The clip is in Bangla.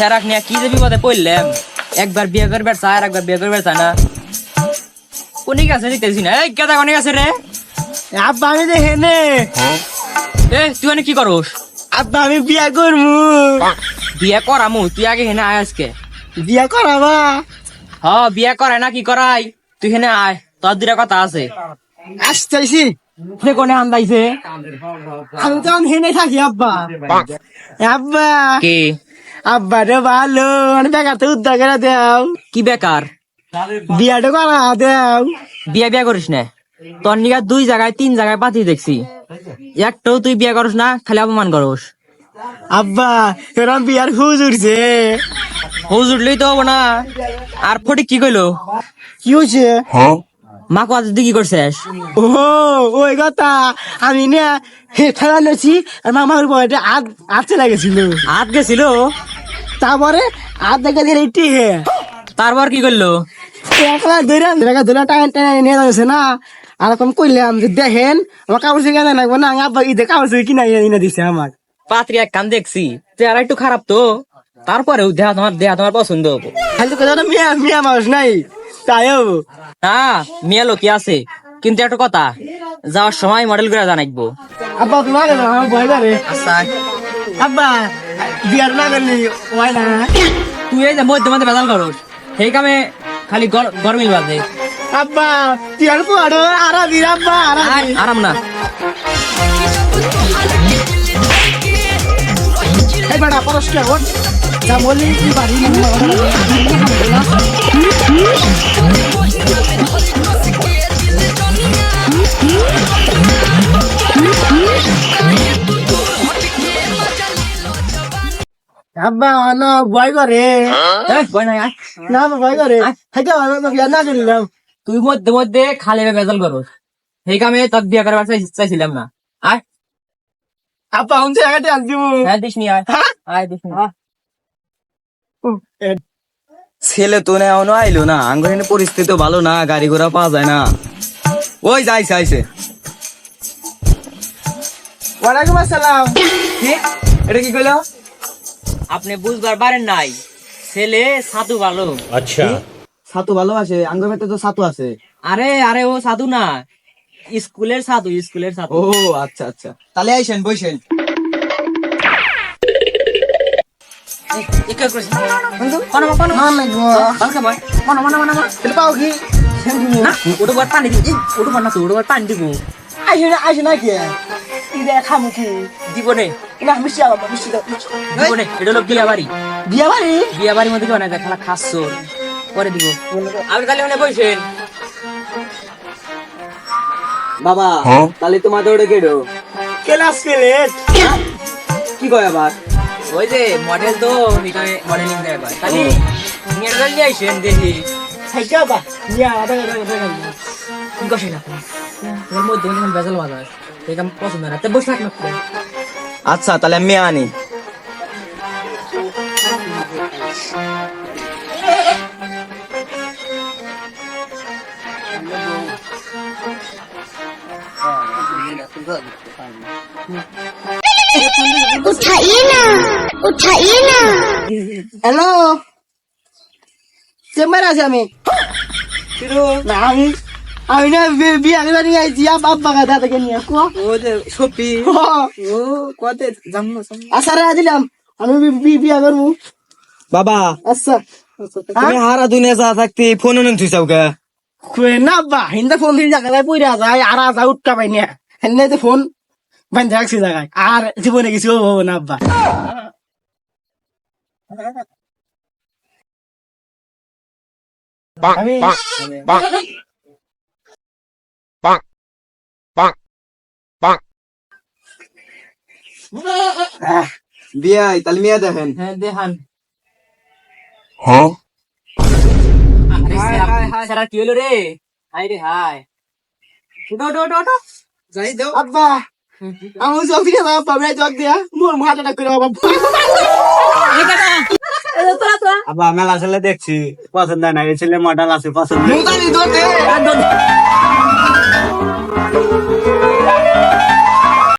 সেরাক নিয়ে কি যে বিপদে পড়লাম একবার বিয়ে করবে চায় আর একবার বিয়ে করবে চায় না। কোনি গেছে দেখতেছি না? এই কেদা কোনি গেছে রে? আব্বা আমি দেখে নে এ তুই অনেক কি করস? আব্বা আমি বিয়া করব বিয়ে করামু? তুই আগে হেনে আয় আজকে। বিয়া করাবা? হ বিয়ে করায় না কি করাই? তুই হেনে আয় তোর দুটা কথা আছে। আসতেছি। সে কোনে আন্দাইছে? আমি তো আমি হেনে থাকি আব্বা। আব্বা। কে? আব্বা রে ভালো আমি বেকার তো উদ্ধার করে দেও। কি বেকার? বিয়াটা করা দেও। বিয়ে বিয়ে করিস না? তোর নিগা দুই জায়গায় তিন জায়গায় পাতি দেখছি। একটাও তুই বিয়ে করস না খালি অপমান করস। আব্বা এরম বিয়ার খুঁজ উঠছে। হুজ উঠলেই তো হব না। আর ফটিক কি কইলো? কি হয়েছে মাকু আজ কি করছিস? ও ওই কথা। আমি না হে ফেলা নেছি আর মামার বয়টা আধ আধ চলে গেছিল। হাত গেছিল? তারপরে আধ দেখে দিলে হে। তারপর কি করল? একলা দেখা ধরে টাইম টাইম নিয়ে যাচ্ছে না। আর যে দেখেন আমার কাপড় চুরি কেনা লাগবো না আব্বা ঈদে কাপড় চুরি কিনা এনে দিছে আমার পাত্রী এক কান দেখছি চেহারা একটু খারাপ তো। তারপরেও দেহা তোমার দেহা তোমার পছন্দ হব। খালি কথা মিয়া মিয়া মানুষ নাই তাইও না মেয়ে আছে। কিন্তু একটা কথা যাওয়ার সময় মডেল করে জানাইবো। আব্বা আচ্ছা। আব্বা বিয়ার না করলি হয় না। তুই এই যে মধ্যে মধ্যে বেজাল করস সেই কামে খালি গর- গরমিল বাজে। আব্বা বিয়ার পড়ো আরা দিন আব্বা আরা আরাম না। এই বেটা পরস্কার ওঠ। যা বলি বাড়ি আব্বা না ভয় করে। ভয় নাই, না আমার ভয় করে। হাইটা না করলাম তুই মধ্যে মধ্যে খালি বেজাল করস। সেই কামে তোর বিয়ে করবার চাইছিলাম না। আয়। আব্বা আমি জায়গাটা আন দিব। হ্যাঁ দিস নি আয়। আয় দিস নি। ছেলে তো না এখনও আইলো না। আঙ্গুরের পরিস্থিতি ভালো না গাড়ি ঘোড়া পাওয়া যায় না। ওই যাইছে আইছে। ওয়ালাইকুম আসসালাম। কি? এটা কি কইলো? আপনি বুঝবার পারেন নাই। ছেলে সাধু ভালো। আচ্ছা। ছাতু ভালোবাসে আঙ্গুর ভেতরে তো ছাতু আছে। আরে আরে ও সাধু না। স্কুলের সাধু স্কুলের সাধু। ও আচ্ছা আচ্ছা। তাহলে আইসেন বইসেন মান মানে মানে পানি দিব। ওটা পানি দিব। আইসে না আইসে না কি? ইদে খামু কি? দিব নে না মিষ্টি আবার মিষ্টি দাও এটা হলো বিয়া বাড়ি বিয়া বাড়ি বিয়া বাড়ির মধ্যে কেউ না খেলা খাচ্ছ পরে দিব। আমি তাহলে মানে বসেন বাবা তাহলে তোমার দৌড়ে কেডো ক্লাস প্লেট কি কয় আবার? ওই যে মডেল তো এখানে মডেলিং দেয় ভাই খালি নিয়ে নিয়ে আইসেন দেখি। হাইটা বা। বিয়া আবার আবার কি কষে না? তোমার মধ্যে বেজাল বাজার। এটা পছন্দ না। তা বসে থাক না। আচ্ছা তাহলে আমি আনি उठाइए ना उठाइए ना হ্যালো চেম্বার আছে আমি না আমি আমি না বিয়া করে নিয়ে আইছি আপ আব্বা গাদা থেকে নিয়ে। কো ও যে সপি। ও। কতে দিলাম আমি বিয়া করব। বাবা আচ্ছা। তুমি হারা দুনিয়া যা থাকতে ফোন নেন তুই চাও কই না বা হিন্দা ফোন দিয়ে জায়গায় পইরা যায় আর আজ উঠটা পাই না। হেলে তো ফোন বান্ধে রাখছি জায়গায় আর জীবনে কিছু হব না আব্বা আমি বিয়া তাহলে মিয়া দেখেন। হ্যাঁ দেখান। হ্যাঁ? আর কি হলো রে? হাই রে হাই। ওটো ওটো ওটো ওটো যাই দাও। আব্বা আমি দিয়ে আব্বা আমি জগ দিয়া। মোর মাথাটা করে বাবা মেলা ছেলে দেখছি। পছন্দ না এই ছেলে মডেল আছে পছন্দ